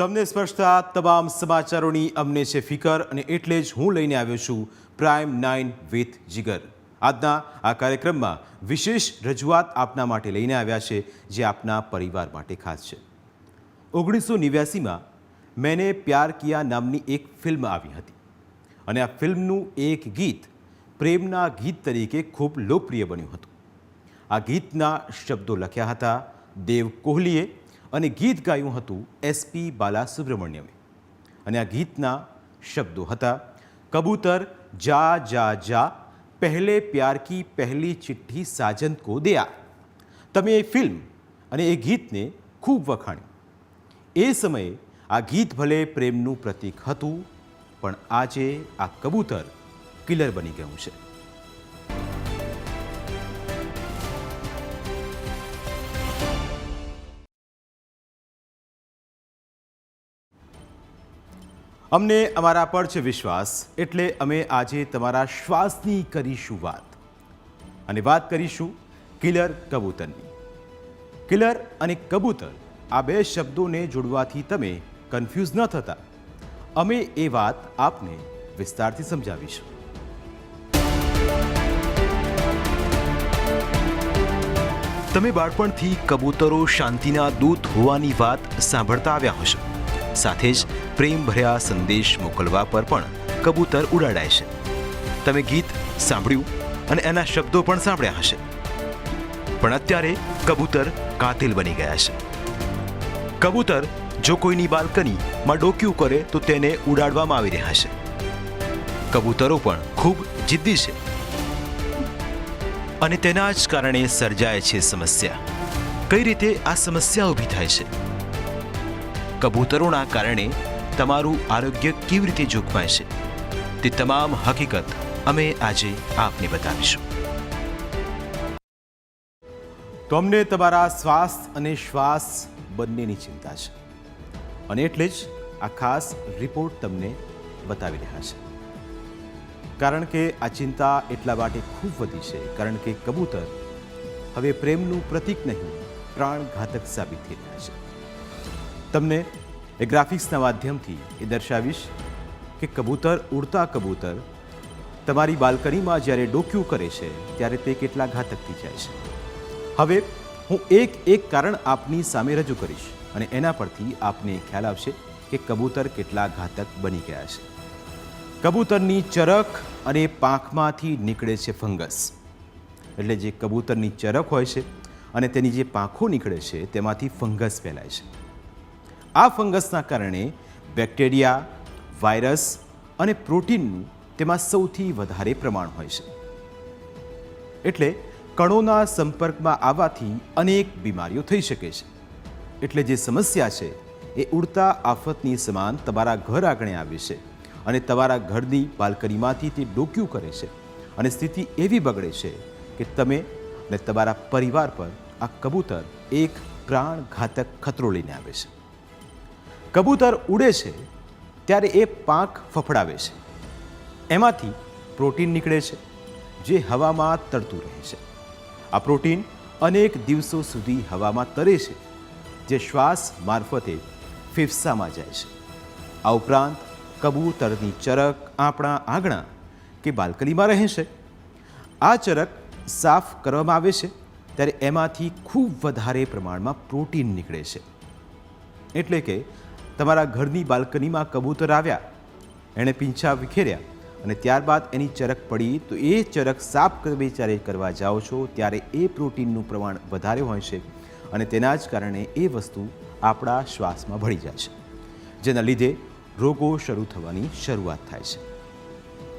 તમને સ્પર્શતા તમામ સમાચારોની અમને છે ફિકર અને એટલે જ હું લઈને આવ્યો છું પ્રાઇમ નાઇન વિથ જીગર. આજના આ કાર્યક્રમમાં વિશેષ રજૂઆત આપના માટે લઈને આવ્યા છે, જે આપના પરિવાર માટે ખાસ છે. ઓગણીસો નેવ્યાસીમાં મેને પ્યાર કિયા નામની એક ફિલ્મ આવી હતી. અને આ ફિલ્મનું એક ગીત પ્રેમના ગીત તરીકે ખૂબ લોકપ્રિય બન્યું હતું. આ ગીતના શબ્દો લખ્યા હતા, દેવ કોહલીએ અને ગીત ગાયું હતું એસપી બાલાસુબ્રમણ્યમે. અને આ ગીતના શબ્દો હતા, કબૂતર, જા જા જા, પહેલે પ્યાર કી પહેલી ચિઠ્ઠી સાજન કો દયા તમે એ ફિલ્મ અને એ ગીતને ખૂબ વખાણ્યું. એ સમયે આ ગીત ભલે પ્રેમનું પ્રતીક હતું, પણ આજે આ કબૂતર કિલર બની ગયું છે. અમને અમારા પર છે વિશ્વાસ, એટલે અમે આજે તમારા શ્વાસની કરીશું વાત. અને વાત કરીશું કિલર કબૂતરની. કિલર અને કબૂતર આ બે શબ્દોને જોડવાથી તમે કન્ફ્યુઝ ન થતા. અમે એ વાત આપને વિસ્તારથી સમજાવીશું. તમે બાળપણથી કબૂતરો શાંતિના દૂત હોવાની વાત સાંભળતા આવ્યા હશો. સાથે જ પ્રેમભર્યા સંદેશ મોકલવા પર પણ કબૂતર ઉડાડાય છે. તમે ગીત સાંભળ્યું અને એના શબ્દો પણ સાંભળ્યા હશે. પણ અત્યારે કબૂતર કાતિલ બની ગયા છે. કબૂતર જો કોઈની બાલ્કનીમાં ડોક્યું કરે તો તેને ઉડાડવામાં આવી રહ્યા છે. કબૂતરો પણ ખૂબ જિદ્દી છે. અને તેના જ કારણે સર્જાય છે સમસ્યા. કઈ રીતે આ સમસ્યા ઊભી થાય છે? કબૂતરોના કારણે તમારું આરોગ્ય કેવી રીતે જોખમાય છે તે તમામ હકીકત અમે આજે આપને બતાવીશું. તો અમને તમારા શ્વાસ અને શ્વાસ બંનેની ચિંતા છે. અને એટલે જ આ ખાસ રિપોર્ટ તમને બતાવી રહ્યા છે. કારણ કે આ ચિંતા એટલા માટે ખૂબ વધી છે, કારણ કે કબૂતર હવે પ્રેમનું પ્રતીક નહીં, પ્રાણઘાતક સાબિત થઈ રહ્યા છે. તમને એ ગ્રાફિક્સના માધ્યમથી એ દર્શાવીશ કે કબૂતર ઉડતા કબૂતર તમારી બાલ્કનીમાં જ્યારે ડોક્યું કરે છે, ત્યારે તે કેટલા ઘાતક થઈ જાય છે. હવે હું એક એક કારણ આપની સામે રજૂ કરીશ અને એના પરથી આપને ખ્યાલ આવશે કે કબૂતર કેટલા ઘાતક બની ગયા છે. કબૂતરની ચરક અને પાંખમાંથી નીકળે છે ફંગસ. એટલે જે કબૂતરની ચરક હોય છે અને તેની જે પાંખો નીકળે છે, તેમાંથી ફંગસ ફેલાય છે. આ ફંગસના કારણે બેક્ટેરિયા, વાયરસ અને પ્રોટીનનું તેમાં સૌથી વધારે પ્રમાણ હોય છે. એટલે કણોના સંપર્કમાં આવવાથી અનેક બીમારીઓ થઈ શકે છે. એટલે જે સમસ્યા છે, એ ઉડતા આફતની સમાન તમારા ઘર આંગણે આવે છે અને તમારા ઘરની બાલ્કનીમાંથી તે ડોક્યું કરે છે અને સ્થિતિ એવી બગડે છે કે તમે અને તમારા પરિવાર પર આ કબૂતર એક પ્રાણઘાતક ખતરો લઈને આવે છે. કબૂતર ઉડે છે, ત્યારે એ પાંખ ફફડાવે છે. એમાંથી પ્રોટીન નીકળે છે, જે હવામાં તરતું રહે છે. આ પ્રોટીન અનેક દિવસો સુધી હવામાં તરે છે, જે શ્વાસ મારફતે ફેફસામાં જાય છે. આ ઉપરાંત કબૂતરની ચરક આપણા આંગણા કે બાલ્કનીમાં રહે છે. આ ચરક સાફ કરવામાં આવે છે, ત્યારે એમાંથી ખૂબ વધારે પ્રમાણમાં પ્રોટીન નીકળે છે. એટલે કે તમારા ઘરની બાલ્કનીમાં કબૂતર આવ્યા. એણે પીંછા વિખેર્યા અને ત્યારબાદ એની ચરક પડી તો એ ચરક સાફ જ્યારે કરવા જાઓ છો ત્યારે એ પ્રોટીનનું પ્રમાણ વધારે હોય છે અને તેના જ કારણે એ વસ્તુ આપણા શ્વાસમાં ભળી જાય છે, જેના લીધે રોગો શરૂ થવાની શરૂઆત થાય છે.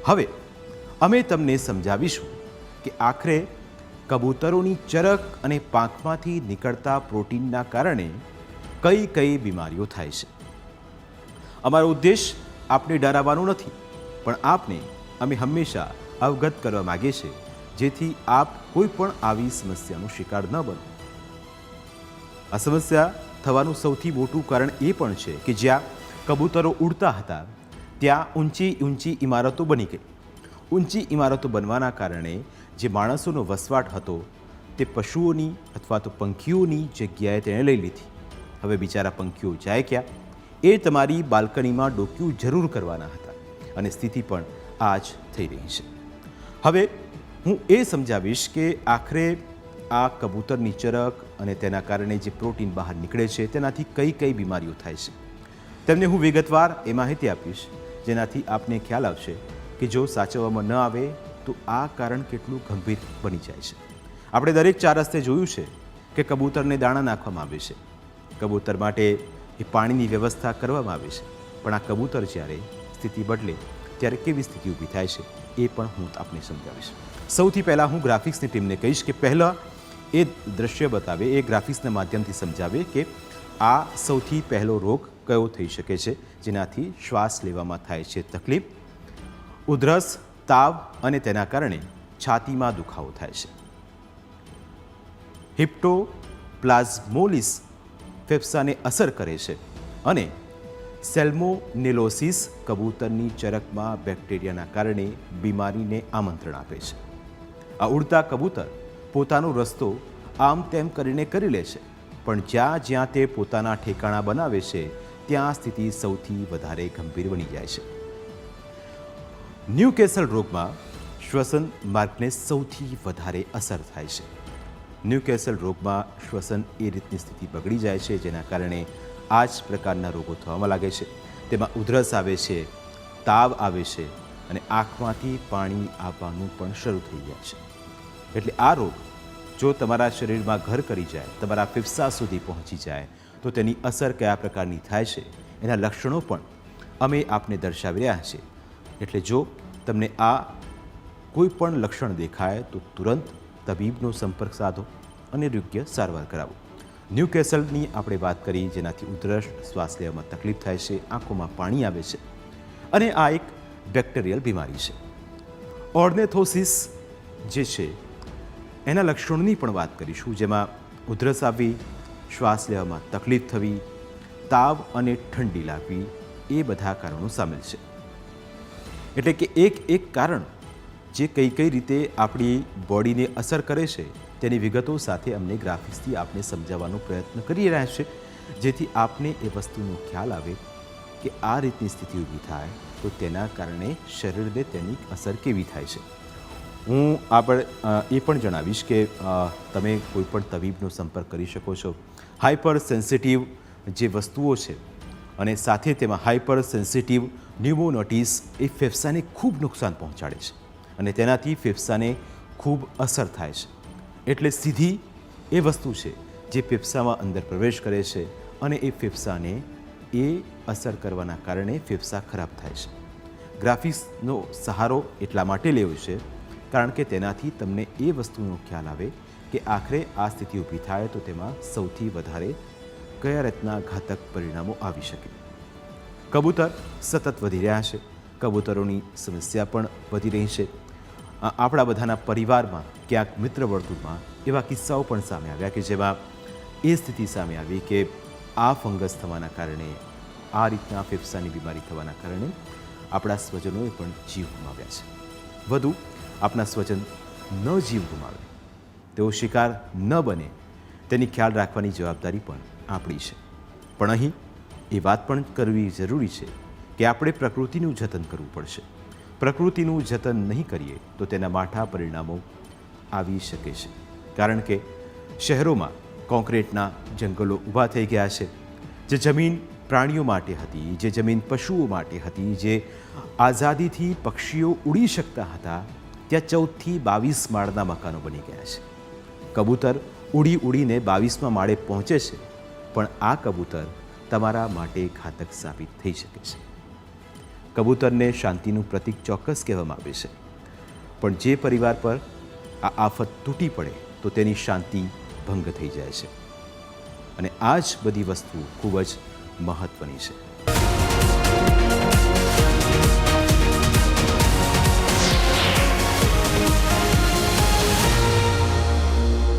હવે અમે તમને સમજાવીશું કે આખરે કબૂતરોની ચરક અને પાંખમાંથી નીકળતા પ્રોટીનના કારણે કઈ કઈ બીમારીઓ થાય છે. અમારો ઉદ્દેશ આપને ડરાવવાનો નથી, પણ આપને અમે હંમેશા અવગત કરવા માગીએ છીએ જેથી આપ કોઈ પણ આવી સમસ્યાનો શિકાર ન બનો. આ સમસ્યા થવાનું સૌથી મોટું કારણ એ પણ છે કે જ્યાં કબૂતરો ઉડતા હતા, ત્યાં ઊંચી ઊંચી ઇમારતો બની ગઈ. ઊંચી ઇમારતો બનવાના કારણે જે માણસોનો વસવાટ હતો, તે પશુઓની અથવા તો પંખીઓની જગ્યાએ તેણે લઈ લીધી. હવે બિચારા પંખીઓ જાય ક્યાં? એ તમારી બાલ્કનીમાં ડોક્યુ જરૂર કરવાના હતા અને સ્થિતિ પણ આ જ થઈ રહી છે. હવે હું એ સમજાવીશ કે આખરે આ કબૂતરની ચરક અને તેના કારણે જે પ્રોટીન બહાર નીકળે છે, તેનાથી કઈ કઈ બીમારીઓ થાય છે. તેમને હું વિગતવાર એ માહિતી આપીશ, જેનાથી આપને ખ્યાલ આવશે કે જો સાચવવામાં ન આવે, તો આ કારણ કેટલું ગંભીર બની જાય છે. આપણે દરેક ચાર રસ્તે જોયું છે કે કબૂતરને દાણા નાખવામાં આવે છે. કબૂતર માટે એ પાણીની વ્યવસ્થા કરવામાં આવે છે. પણ આ કબૂતર જ્યારે સ્થિતિ બદલે, ત્યારે કેવી સ્થિતિ ઊભી થાય છે, એ પણ હું આપને સમજાવીશ. સૌથી પહેલાં હું ગ્રાફિક્સની ટીમને કહીશ કે પહેલાં એ દ્રશ્ય બતાવે, એ ગ્રાફિક્સના માધ્યમથી સમજાવે કે આ સૌથી પહેલો રોગ કયો થઈ શકે છે, જેનાથી શ્વાસ લેવામાં થાય છે તકલીફ, ઉધરસ, તાવ અને તેના કારણે છાતીમાં દુખાવો થાય છે. હિપ્ટોપ્લાઝમોલિસ ફેફસાને અસર કરે છે અને સેલ્મોનેલોસિસ કબૂતરની ચરકમાં બેક્ટેરિયાના કારણે બીમારીને આમંત્રણ આપે છે. આ ઉડતા કબૂતર પોતાનો રસ્તો આમ તેમ કરીને કરી લે છે, પણ જ્યાં જ્યાં તે પોતાના ઠેકાણા બનાવે છે, ત્યાં સ્થિતિ સૌથી વધારે ગંભીર બની જાય છે. ન્યૂકેસલ રોગમાં શ્વસન માર્ગને સૌથી વધારે અસર થાય છે. ન્યૂકેસલ રોગમાં શ્વસન એ રીતની સ્થિતિ બગડી જાય છે, જેના કારણે આ જ પ્રકારના રોગો થવામાં લાગે છે. તેમાં ઉધરસ આવે છે, તાવ આવે છે અને આંખમાંથી પાણી આવવાનું પણ શરૂ થઈ જાય છે. એટલે આ રોગ જો તમારા શરીરમાં ઘર કરી જાય, તમારા ફેફસા સુધી પહોંચી જાય, તો તેની અસર કયા પ્રકારની થાય છે, એના લક્ષણો પણ અમે આપને દર્શાવી રહ્યા છીએ. એટલે જો તમને આ કોઈ પણ લક્ષણ દેખાય, તો તુરંત તબીબનો સંપર્ક સાધો અને યોગ્ય સારવાર કરાવો. ન્યૂકેસલની આપણે વાત કરી, જેનાથી ઉધરસ, શ્વાસ લેવામાં તકલીફ થાય છે, આંખોમાં પાણી આવે છે અને આ એક બેક્ટેરિયલ બીમારી છે. ઓર્નેથોસિસ જે છે, એના લક્ષણોની પણ વાત કરીશું, જેમાં ઉધરસ આવવી શ્વાસ લેવામાં તકલીફ થવી, તાવ અને ઠંડી લાગવી, એ બધા કારણો સામેલ છે. એટલે કે એક એક કારણ જે કઈ કઈ રીતે આપણી બોડીને અસર કરે છે, તેની વિગતો સાથે અમને ગ્રાફિક્સથી આપને સમજાવવાનો પ્રયત્ન કરી રહ્યા છે. જેથી આપને એ વસ્તુનો ખ્યાલ આવે કે આ રીતની સ્થિતિ ઊભી થાય તો તેના કારણે શરીરને તેની અસર કેવી થાય છે. હું આપણે એ પણ જણાવીશ કે તમે કોઈ પણ તબીબનો સંપર્ક કરી શકો છો. હાઇપર સેન્સિટિવ જે વસ્તુઓ છે અને સાથે તેમાં હાઇપર સેન્સિટિવ ન્યુમોનોટિસ એ ફેફસાને ખૂબ નુકસાન પહોંચાડે છે. અને તેનાથી ફેફસાને ખૂબ અસર થાય છે. એટલે સીધી એ વસ્તુ છે જે ફેફસામાં અંદર પ્રવેશ કરે છે અને એ ફેફસાને એ અસર કરવાના કારણે ફેફસા ખરાબ થાય છે. ગ્રાફિક્સનો સહારો એટલા માટે લેવો છે કારણ કે તેનાથી તમને એ વસ્તુનો ખ્યાલ આવે કે આખરે આ સ્થિતિ ઊભી થાય તો તેમાં સૌથી વધારે કયા રીતના ઘાતક પરિણામો આવી શકે. કબૂતર સતત વધી રહ્યા છે. કબૂતરોની સમસ્યા પણ વધી રહી છે. આપણા બધાના પરિવારમાં ક્યાંક મિત્ર વર્તુળમાં એવા કિસ્સાઓ પણ સામે આવ્યા કે જેમાં એ સ્થિતિ સામે આવી કે આ ફંગસ થવાના કારણે, આ રીતના ફેફસાની બીમારી થવાના કારણે આપણા સ્વજનોએ પણ જીવ ગુમાવ્યા છે. વધુ આપણા સ્વજન ન જીવ ગુમાવે. તેઓ શિકાર ન બને. તેની ખ્યાલ રાખવાની જવાબદારી પણ આપણી છે. પણ અહીં એ વાત પણ કરવી જરૂરી છે કે આપણે પ્રકૃતિનું જતન કરવું પડશે. પ્રકૃતિનું જતન નહીં કરીએ તો તેના માઠા પરિણામો આવી શકે છે. કારણ કે શહેરોમાં કોન્ક્રીટના જંગલો ઊભા થઈ ગયા છે. જે જમીન પ્રાણીઓ માટે હતી, જે જમીન પશુઓ માટે હતી, જે આઝાદીથી પક્ષીઓ ઉડી શકતા હતા, ત્યાં ચૌદથી બાવીસ માળના મકાનો બની ગયા છે. કબૂતર ઉડી ઉડીને બાવીસમાં માળે પહોંચે છે, પણ આ કબૂતર તમારા માટે ઘાતક સાબિત થઈ શકે છે. કબૂતરને શાંતિનું પ્રતીક ચોક્કસ કહેવામાં આવે છે. પણ જે પરિવાર પર આ આફત તૂટી પડે, તો તેની શાંતિ ભંગ થઈ જાય છે. અને આ જ બધી વસ્તુ ખૂબ જ મહત્ત્વની છે.